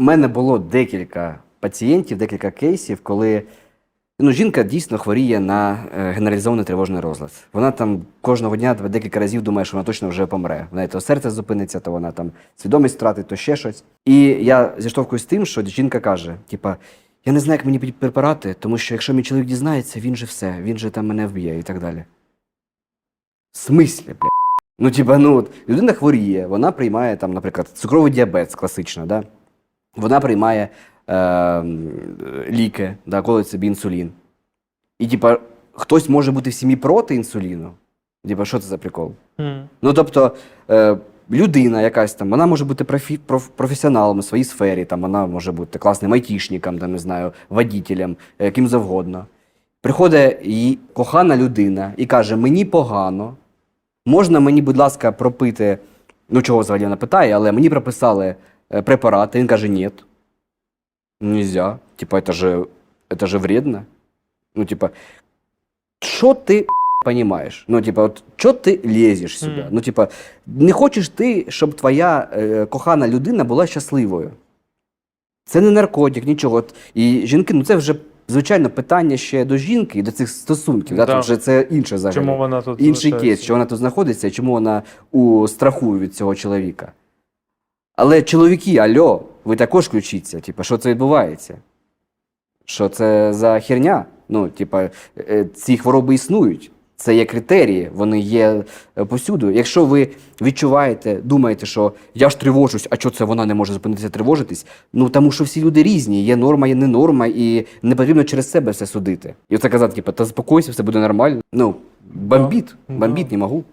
У мене було декілька пацієнтів, декілька кейсів, коли ну, жінка дійсно хворіє на е, генералізований тривожний розлад. Вона там кожного дня декілька разів думає, що вона точно вже помре. В неї то серце зупиниться, то вона там свідомість втратить, то ще щось. І я зіштовхуюсь з тим, що жінка каже: типа, я не знаю, як мені препарати, тому що якщо мій чоловік дізнається, він же все, він же там мене вб'є і так далі. В смислі, бля? Ну, типа, ну, от, людина хворіє, вона приймає там, наприклад, цукровий діабет класично, да? Вона приймає е, ліки, да, колить собі інсулін. І, типа, хтось може бути в сім'ї проти інсуліну. Типа, що це за прикол? Мгм. Ну, тобто, е, людина якась там, вона може бути профі, проф, професіоналом у своїй сфері, там, вона може бути класним айтішником, там, не знаю, водітелем, е, ким завгодно. Приходить її кохана людина і каже: мені погано, можна мені, будь ласка, пропити, ну чого взагалі вона питає, але мені прописали е, препарати. Він каже, ні. Нельзя. Типа, это же, это же вредно. Ну, типа, що ти понимаешь? Ну, типа, от що ти лезеш сюди? Мгм. Ну, типа, не хочеш ти, щоб твоя е, кохана людина була щасливою. Це не наркотик, нічого. От, І жінки, ну це вже звичайно питання ще до жінки і до цих стосунків. Да. Да. Тут вже це інше взагалі. Чому вона тут Інший залишається? кейс, що вона тут знаходиться, і чому вона у страху від цього чоловіка. Але чоловіки, альо, ви також включіться. Типа, що це відбувається? Що це за херня? Ну, типа, е, ці хвороби існують. Це є критерії, вони є е, повсюду. Якщо ви відчуваєте, думаєте, що я ж тривожусь, а що це вона не може зупинитися тривожитись? Ну тому що всі люди різні, є норма, є не норма, і не потрібно через себе все судити. І оце казати, типу, та заспокойся, все буде нормально. Ну, бомбіт, Да. бомбіт не можу.